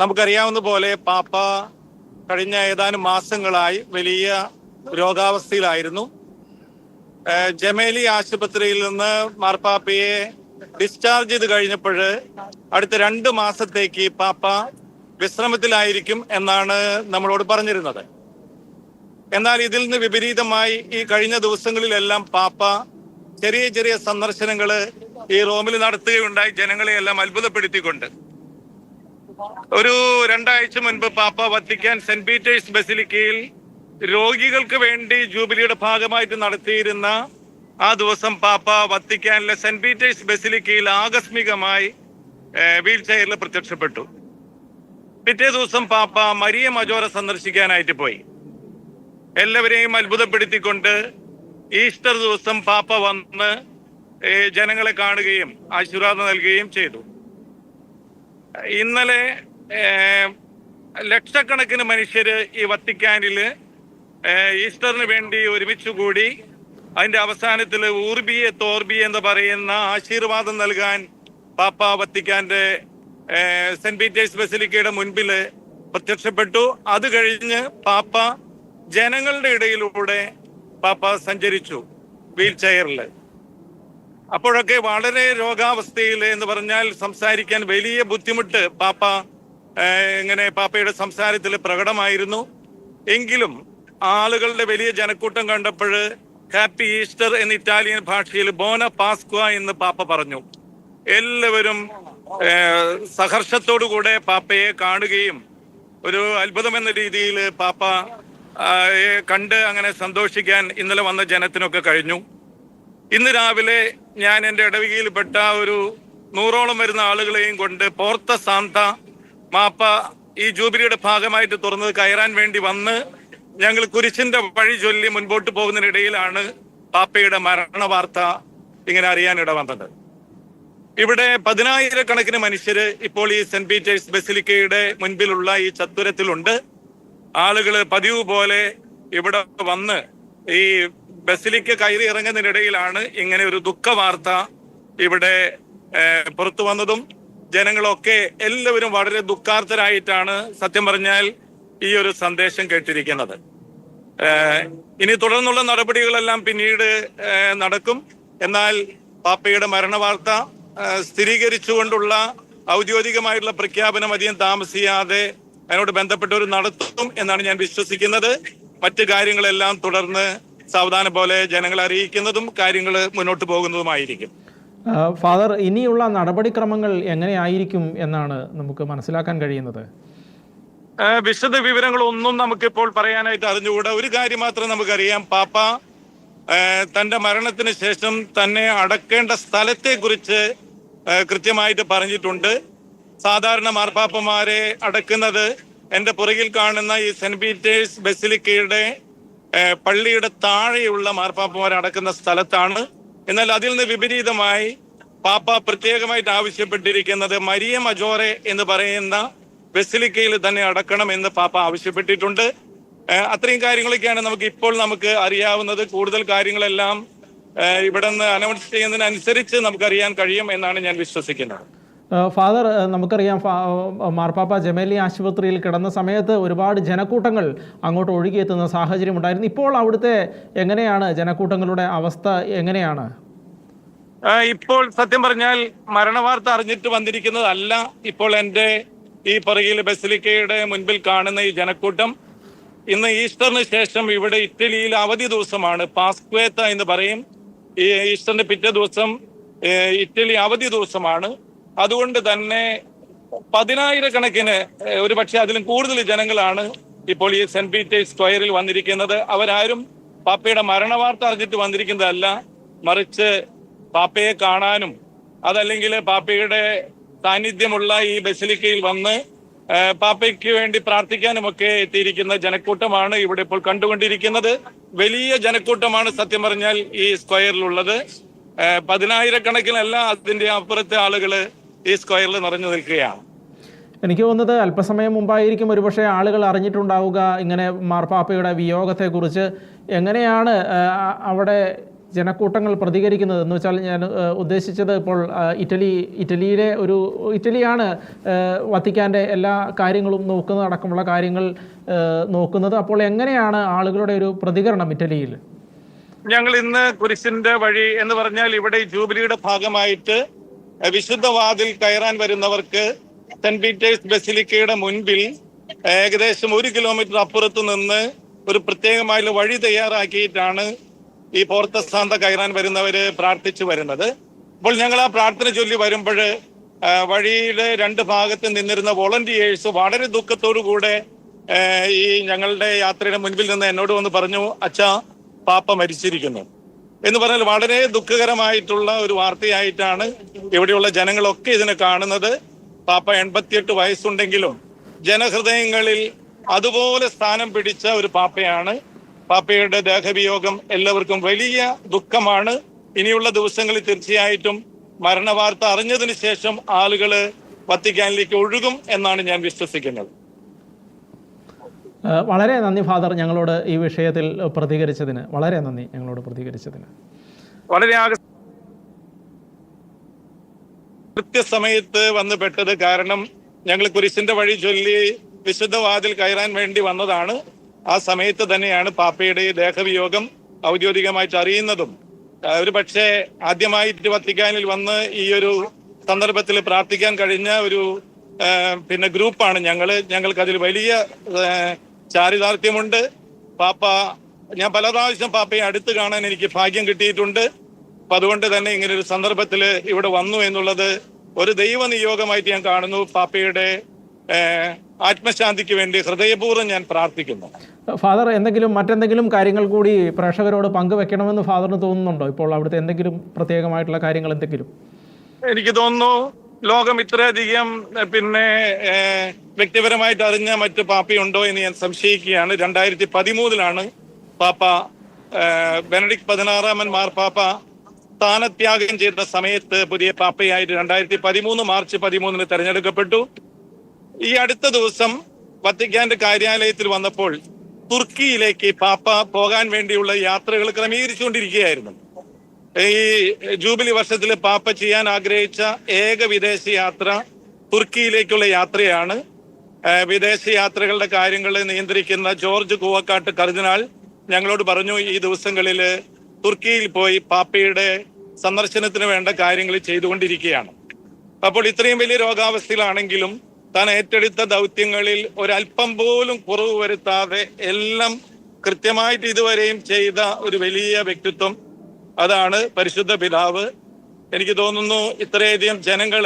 നമുക്കറിയാവുന്ന പോലെ പാപ്പ കഴിഞ്ഞ ഏതാനും മാസങ്ങളായി വലിയ രോഗാവസ്ഥയിലായിരുന്നു. ജമേലി ആശുപത്രിയിൽ നിന്ന് മാർപ്പാപ്പയെ ഡിസ്ചാർജ് ചെയ്ത് കഴിഞ്ഞപ്പോൾ അടുത്ത രണ്ട് മാസത്തേക്ക് പാപ്പ വിശ്രമത്തിലായിരിക്കും എന്നാണ് നമ്മളോട് പറഞ്ഞിരുന്നത്. എന്നാൽ ഇതിൽ നിന്ന് വിപരീതമായി ഈ കഴിഞ്ഞ ദിവസങ്ങളിലെല്ലാം പാപ്പ ചെറിയ ചെറിയ സന്ദർശനങ്ങൾ ഈ റോമിൽ നടത്തുകയുണ്ടായി. ജനങ്ങളെയെല്ലാം അത്ഭുതപ്പെടുത്തിക്കൊണ്ട് ഒരു രണ്ടാഴ്ച മുൻപ് പാപ്പ വത്തിക്കാൻ സെന്റ് പീറ്റേഴ്സ് ബസിലിക്കയിൽ രോഗികൾക്ക് വേണ്ടി ജൂബിലിയുടെ ഭാഗമായിട്ട് നടത്തിയിരുന്ന ആ ദിവസം പാപ്പ വത്തിക്കാനിലെ സെന്റ് പീറ്റേഴ്സ് ബസിലിക്കയിൽ ആകസ്മികമായി വീൽ ചെയറിൽ പ്രത്യക്ഷപ്പെട്ടു. പിറ്റേ ദിവസം പാപ്പ മരിയ മജോറ സന്ദർശിക്കാനായിട്ട് പോയി. എല്ലാവരെയും അത്ഭുതപ്പെടുത്തിക്കൊണ്ട് ഈസ്റ്റർ ദിവസം പാപ്പ വന്ന് ജനങ്ങളെ കാണുകയും ആശീർവാദം നൽകുകയും ചെയ്തു. ഇന്നലെ ലക്ഷക്കണക്കിന് മനുഷ്യർ ഈ വത്തിക്കാനിൽ ഈസ്റ്ററിന് വേണ്ടി ഒരുമിച്ച് കൂടി അതിന്റെ അവസാനത്തിൽ ഊർബിയെ തോർബി എന്ന് പറയുന്ന ആശീർവാദം നൽകാൻ പാപ്പ വത്തിക്കാന്റെ സെന്റ് പീറ്റേഴ്സ് ബസിലിക്കയുടെ മുൻപിൽ പ്രത്യക്ഷപ്പെട്ടു. അത് കഴിഞ്ഞ് പാപ്പ ജനങ്ങളുടെ ഇടയിലൂടെ പാപ്പ സഞ്ചരിച്ചു വീൽ ചെയറിൽ അപ്പോഴൊക്കെ വളരെ രോഗാവസ്ഥയിൽ എന്ന് പറഞ്ഞാൽ സംസാരിക്കാൻ വലിയ ബുദ്ധിമുട്ട് പാപ്പ ഇങ്ങനെ പാപ്പയുടെ സംസാരത്തിൽ പ്രകടമായിരുന്നു. എങ്കിലും ആളുകളുടെ വലിയ ജനക്കൂട്ടം കണ്ടപ്പോൾ ഹാപ്പി ഈസ്റ്റർ എന്ന ഇറ്റാലിയൻ ഭാഷയിൽ ബോന പാസ്ക്വ എന്ന് പാപ്പ പറഞ്ഞു. എല്ലാവരും സഹർഷത്തോടുകൂടെ പാപ്പയെ കാണുകയും ഒരു അത്ഭുതം എന്ന രീതിയിൽ പാപ്പ കണ്ട് അങ്ങനെ സന്തോഷിക്കാൻ ഇന്നലെ വന്ന ജനത്തിനൊക്കെ കഴിഞ്ഞു. ഇന്ന് രാവിലെ ഞാൻ എന്റെ ഇടവകയിൽപ്പെട്ട ഒരു നൂറോളം വരുന്ന ആളുകളെയും കൊണ്ട് പോർത്ത സാന്ത മാപ്പ ഈ ജൂബിലിയുടെ ഭാഗമായിട്ട് തുറന്നത് കയറാൻ വേണ്ടി വന്ന് ഞങ്ങൾ കുരിശിന്റെ വഴി ചൊല്ലി മുൻപോട്ട് പോകുന്നതിനിടയിലാണ് പാപ്പയുടെ മരണ വാർത്ത ഇങ്ങനെ അറിയാനിട വന്നത്. ഇവിടെ പതിനായിരക്കണക്കിന് മനുഷ്യര് ഇപ്പോൾ ഈ സെന്റ് പീറ്റേഴ്സ് ബസിലിക്കയുടെ മുൻപിലുള്ള ഈ ചത്തുരത്തിലുണ്ട്. ആളുകൾ പതിവ് പോലെ ഇവിടെ വന്ന് ഈ ബസിലിക്ക കയറി ഇറങ്ങുന്നതിനിടയിലാണ് ഇങ്ങനെ ഒരു ദുഃഖ വാർത്ത ഇവിടെ പുറത്തു വന്നതും ജനങ്ങളൊക്കെ എല്ലാവരും വളരെ ദുഃഖാർത്ഥരായിട്ടാണ് സത്യം പറഞ്ഞാൽ ഈ ഒരു സന്ദേശം കേട്ടിരിക്കുന്നത്. ഇനി തുടർന്നുള്ള നടപടികളെല്ലാം പിന്നീട് നടക്കും. എന്നാൽ പാപ്പയുടെ മരണവാർത്ത സ്ഥിരീകരിച്ചുകൊണ്ടുള്ള ഔദ്യോഗികമായിട്ടുള്ള പ്രഖ്യാപനം അധികം താമസിയാതെ അതിനോട് ഒരു നടത്തും എന്നാണ് ഞാൻ വിശ്വസിക്കുന്നത്. മറ്റു കാര്യങ്ങളെല്ലാം തുടർന്ന് സാവധാനം പോലെ ജനങ്ങളെ അറിയിക്കുന്നതും കാര്യങ്ങൾ മുന്നോട്ട് പോകുന്നതുമായിരിക്കും. ഫാദർ ഇനിയുള്ള നടപടിക്രമങ്ങൾ എങ്ങനെയായിരിക്കും എന്നാണ് നമുക്ക് മനസ്സിലാക്കാൻ കഴിയുന്നത്? വിശദ വിവരങ്ങളൊന്നും നമുക്കിപ്പോൾ പറയാനായിട്ട് അറിഞ്ഞുകൂടാ. ഒരു കാര്യം മാത്രം നമുക്കറിയാം. പാപ്പ തന്റെ മരണത്തിന് ശേഷം തന്നെ അടക്കേണ്ട സ്ഥലത്തെ കുറിച്ച് കൃത്യമായിട്ട് പറഞ്ഞിട്ടുണ്ട്. സാധാരണ മാർപ്പാപ്പമാരെ അടക്കുന്നത് എന്റെ പുറകിൽ കാണുന്ന ഈ സെന്റ് പീറ്റേഴ്സ് ബസിലിക്കയുടെ പള്ളിയുടെ താഴെയുള്ള മാർപ്പാപ്പമാരെ അടക്കുന്ന സ്ഥലത്താണ്. എന്നാൽ അതിൽ നിന്ന് വിപരീതമായി പാപ്പ പ്രത്യേകമായിട്ട് ആവശ്യപ്പെട്ടിരിക്കുന്നത് മരിയ മജോറെ എന്ന് പറയുന്ന ബെസിലിക്കയിൽ തന്നെ അടക്കണം എന്ന് പാപ്പ ആവശ്യപ്പെട്ടിട്ടുണ്ട്. അത്രയും കാര്യങ്ങളൊക്കെയാണ് നമുക്ക് ഇപ്പോൾ നമുക്ക് അറിയാവുന്നത്. കൂടുതൽ കാര്യങ്ങളെല്ലാം ഇവിടെ നിന്ന് അനൗൺസ് ചെയ്യുന്നതിനനുസരിച്ച് നമുക്ക് അറിയാൻ കഴിയും എന്നാണ് ഞാൻ വിശ്വസിക്കുന്നത്. ഫാദർ നമുക്കറിയാം മാർപ്പാപ്പ ജമേലി ആശുപത്രിയിൽ കിടന്ന സമയത്ത് ഒരുപാട് ജനക്കൂട്ടങ്ങൾ അങ്ങോട്ട് ഒഴുകിയെത്തുന്ന സാഹചര്യം ഉണ്ടായിരുന്നു. ഇപ്പോൾ അവിടുത്തെ എങ്ങനെയാണ് ജനക്കൂട്ടങ്ങളുടെ അവസ്ഥ? എങ്ങനെയാണ്? ഇപ്പോൾ സത്യം പറഞ്ഞാൽ മരണവാർത്ത അറിഞ്ഞിട്ട് വന്നിരിക്കുന്നതല്ല ഇപ്പോൾ എന്റെ ഈ പുറകിൽ ബസിലിക്കയുടെ മുൻപിൽ കാണുന്ന ഈ ജനക്കൂട്ടം. ഇന്ന് ഈസ്റ്ററിന് ശേഷം ഇവിടെ ഇറ്റലിയിൽ അവധി ദിവസമാണ്. പാസ്ക്വേത്ത എന്ന് പറയും. ഈ ഈസ്റ്ററിന്റെ പിറ്റേ ദിവസം ഇറ്റലി അവധി ദിവസമാണ്. അതുകൊണ്ട് തന്നെ പതിനായിരക്കണക്കിന് ഒരു പക്ഷെ അതിലും കൂടുതൽ ജനങ്ങളാണ് ഇപ്പോൾ ഈ സെന്റ് പീറ്റേഴ്സ് സ്ക്വയറിൽ വന്നിരിക്കുന്നത്. അവരാരും പാപ്പയുടെ മരണവാർത്ത അറിഞ്ഞിട്ട് വന്നിരിക്കുന്നതല്ല. മറിച്ച് പാപ്പയെ കാണാനും അതല്ലെങ്കിൽ പാപ്പയുടെ സാന്നിധ്യമുള്ള ഈ ബസിലിക്കയിൽ വന്ന് പാപ്പയ്ക്ക് വേണ്ടി പ്രാർത്ഥിക്കാനുമൊക്കെ എത്തിയിരിക്കുന്ന ജനക്കൂട്ടമാണ് ഇവിടെ ഇപ്പോൾ കണ്ടുകൊണ്ടിരിക്കുന്നത്. വലിയ ജനക്കൂട്ടമാണ് സത്യം പറഞ്ഞാൽ ഈ സ്ക്വയറിലുള്ളത്. പതിനായിരക്കണക്കിനല്ല അതിന്റെ അപ്പുറത്തെ ആളുകൾ ഈ സ്ക്വയറിൽ നിറഞ്ഞു നിൽക്കുകയാണ്. എനിക്ക് തോന്നുന്നത് അല്പസമയം മുമ്പായിരിക്കും ഒരുപക്ഷെ ആളുകൾ അറിഞ്ഞിട്ടുണ്ടാവുക ഇങ്ങനെ മാർപ്പാപ്പയുടെ വിയോഗത്തെക്കുറിച്ച് എങ്ങനെയാണ് അവിടെ ജനക്കൂട്ടങ്ങൾ പ്രതികരിക്കുന്നത് എന്ന് വെച്ചാൽ ഞാൻ ഉദ്ദേശിച്ചത് ഇപ്പോൾ ഇറ്റലി ഇറ്റലിയിലെ ഒരു ഇറ്റലിയാണ് വത്തിക്കാന്റെ എല്ലാ കാര്യങ്ങളും നോക്കുന്നത് അടക്കമുള്ള കാര്യങ്ങൾ നോക്കുന്നത്. അപ്പോൾ എങ്ങനെയാണ് ആളുകളുടെ ഒരു പ്രതികരണം ഇറ്റലിയിൽ? ഞങ്ങൾ ഇന്ന് കുരിശിന്റെ വഴി എന്ന് പറഞ്ഞാൽ ഇവിടെ ജൂബിലിയുടെ ഭാഗമായിട്ട് വിശുദ്ധ വാതിൽ കയറാൻ വരുന്നവർക്ക് സെന്റ് പീറ്റേഴ്സ് ബസിലിക്കയുടെ മുൻപിൽ ഏകദേശം ഒരു കിലോമീറ്റർ അപ്പുറത്ത് നിന്ന് ഒരു പ്രത്യേകമായ വഴി തയ്യാറാക്കിയിട്ടാണ് ഈ പോർത്ത സാന്ത കയറാൻ വരുന്നവര് പ്രാർത്ഥിച്ചു വരുന്നത്. അപ്പോൾ ഞങ്ങൾ ആ പ്രാർത്ഥന ചൊല്ലി വരുമ്പോൾ വഴിയുടെ രണ്ട് ഭാഗത്ത് നിന്നിരുന്ന വോളണ്ടിയേഴ്സ് വളരെ ദുഃഖത്തോടു കൂടെ ഈ ഞങ്ങളുടെ യാത്രയുടെ മുൻപിൽ നിന്ന് എന്നോട് വന്ന് പറഞ്ഞു അച്ഛാ പാപ്പ മരിച്ചിരിക്കുന്നു. എന്ന് പറഞ്ഞാൽ വളരെ ദുഃഖകരമായിട്ടുള്ള ഒരു വാർത്തയായിട്ടാണ് ഇവിടെയുള്ള ജനങ്ങളൊക്കെ ഇതിനെ കാണുന്നത്. പാപ്പ എൺപത്തിയെട്ട് വയസ്സുണ്ടെങ്കിലും ജനഹൃദയങ്ങളിൽ അതുപോലെ സ്ഥാനം പിടിച്ച ഒരു പാപ്പയാണ്. പാപ്പയുടെ ദേഹവിയോഗം എല്ലാവർക്കും വലിയ ദുഃഖമാണ്. ഇനിയുള്ള ദിവസങ്ങളിൽ തീർച്ചയായിട്ടും മരണവാർത്ത അറിഞ്ഞതിന് ശേഷം ആളുകൾ വത്തിക്കാനിലേക്ക് ഒഴുകും എന്നാണ് ഞാൻ വിശ്വസിക്കുന്നത്. വളരെ നന്ദി ഫാദർ ഞങ്ങളോട് ഈ വിഷയത്തിൽ പ്രതികരിച്ചതിന്. വളരെ നന്ദി ഞങ്ങളോട് പ്രതികരിച്ചതിന്. വളരെ കൃത്യസമയത്ത് വന്ന് പെട്ടത് കാരണം ഞങ്ങൾ കുരിശിന്റെ വഴി ചൊല്ലി വിശുദ്ധവാതിൽ കയറാൻ വേണ്ടി വന്നതാണ്. ആ സമയത്ത് തന്നെയാണ് പാപ്പയുടെ ദേഹവിയോഗം ഔദ്യോഗികമായിട്ട് അറിയുന്നതും. ഒരു പക്ഷേ ആദ്യമായിട്ട് വത്തിക്കാനിൽ വന്ന് ഈ ഒരു സന്ദർഭത്തിൽ പ്രാർത്ഥിക്കാൻ കഴിഞ്ഞ ഒരു പിന്നെ ഗ്രൂപ്പാണ് ഞങ്ങൾ ഞങ്ങൾക്ക് അതിൽ വലിയ ചാരിതാർത്ഥ്യമുണ്ട്. പാപ്പ ഞാൻ പല പ്രാവശ്യം പാപ്പയെ അടുത്ത് കാണാൻ എനിക്ക് ഭാഗ്യം കിട്ടിയിട്ടുണ്ട്. അപ്പൊ അതുകൊണ്ട് തന്നെ ഇങ്ങനെ ഒരു സന്ദർഭത്തിൽ ഇവിടെ വന്നു എന്നുള്ളത് ഒരു ദൈവ നിയോഗമായിട്ട് ഞാൻ കാണുന്നു. പാപ്പയുടെ ആത്മശാന്തിക്ക് വേണ്ടി ഹൃദയപൂർവം ഞാൻ പ്രാർത്ഥിക്കുന്നു. ഫാദർ എന്തെങ്കിലും മറ്റെന്തെങ്കിലും കാര്യങ്ങൾ കൂടി പ്രേക്ഷകരോട് പങ്കുവെക്കണമെന്ന് ഫാദറിന് തോന്നുന്നുണ്ടോ? ഇപ്പോൾ അവിടുത്തെ എന്തെങ്കിലും പ്രത്യേകമായിട്ടുള്ള കാര്യങ്ങൾ എന്തെങ്കിലും? എനിക്ക് തോന്നുന്നു ലോകം ഇത്രയധികം പിന്നെ വ്യക്തിപരമായിട്ട് അറിഞ്ഞ മറ്റ് പാപ്പയുണ്ടോ എന്ന് ഞാൻ സംശയിക്കുകയാണ്. രണ്ടായിരത്തി പതിമൂന്നിലാണ് പാപ്പ ബെനഡിക് പതിനാറാമൻ മാർപ്പാപ്പ സ്ഥാനത്യാഗം ചെയ്ത സമയത്ത് പുതിയ പാപ്പയായിട്ട് രണ്ടായിരത്തി പതിമൂന്ന് മാർച്ച് പതിമൂന്നിന് തെരഞ്ഞെടുക്കപ്പെട്ടു. ഈ അടുത്ത ദിവസം വത്തിക്കാന്റെ കാര്യാലയത്തിൽ വന്നപ്പോൾ തുർക്കിയിലേക്ക് പാപ്പ പോകാൻ വേണ്ടിയുള്ള യാത്രകൾ ക്രമീകരിച്ചുകൊണ്ടിരിക്കുകയായിരുന്നു. ഈ ജൂബിലി വർഷത്തിൽ പാപ്പ ചെയ്യാൻ ആഗ്രഹിച്ച ഏക വിദേശ യാത്ര തുർക്കിയിലേക്കുള്ള യാത്രയാണ്. വിദേശ യാത്രകളുടെ കാര്യങ്ങൾ നിയന്ത്രിക്കുന്ന ജോർജ് കൂവക്കാട്ട് കർദിനാൾ ഞങ്ങളോട് പറഞ്ഞു ഈ ദിവസങ്ങളിൽ തുർക്കിയിൽ പോയി പാപ്പയുടെ സന്ദർശനത്തിന് വേണ്ട കാര്യങ്ങൾ ചെയ്തുകൊണ്ടിരിക്കുകയാണ്. അപ്പോൾ ഇത്രയും വലിയ രോഗാവസ്ഥയിലാണെങ്കിലും താൻ ഏറ്റെടുത്ത ദൗത്യങ്ങളിൽ ഒരല്പം പോലും കുറവ് വരുത്താതെ എല്ലാം കൃത്യമായിട്ട് ഇതുവരെയും ചെയ്ത ഒരു വലിയ വ്യക്തിത്വം അതാണ് പരിശുദ്ധ പിതാവ്. എനിക്ക് തോന്നുന്നു ഇത്രയധികം ജനങ്ങൾ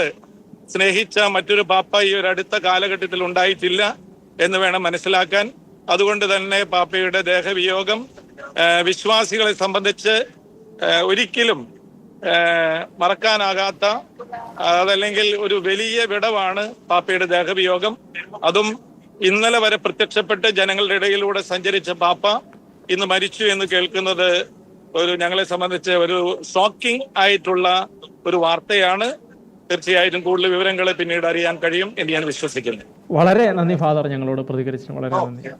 സ്നേഹിച്ച മറ്റൊരു പാപ്പ ഈ ഒരു അടുത്ത കാലഘട്ടത്തിൽ ഉണ്ടായിട്ടില്ല എന്ന് വേണം മനസ്സിലാക്കാൻ. അതുകൊണ്ട് തന്നെ പാപ്പയുടെ ദേഹവിയോഗം വിശ്വാസികളെ സംബന്ധിച്ച് ഒരിക്കലും മറക്കാനാകാത്ത അതല്ലെങ്കിൽ ഒരു വലിയ വിടവാണ് പാപ്പയുടെ ദേഹവിയോഗം. അതും ഇന്നലെ വരെ പ്രത്യക്ഷപ്പെട്ട് ജനങ്ങളുടെ ഇടയിലൂടെ സഞ്ചരിച്ച പാപ്പ ഇന്ന് മരിച്ചു എന്ന് കേൾക്കുന്നത് ഒരു ഞങ്ങളെ സംബന്ധിച്ച് ഒരു ഷോക്കിംഗ് ആയിട്ടുള്ള ഒരു വാർത്തയാണ്. തീർച്ചയായിട്ടും കൂടുതൽ വിവരങ്ങളെ പിന്നീട് അറിയാൻ കഴിയും എന്ന് ഞാൻ വിശ്വസിക്കുന്നു. വളരെ നന്ദി ഫാദർ ഞങ്ങളോട് പ്രതികരിച്ചു വളരെ നന്ദി.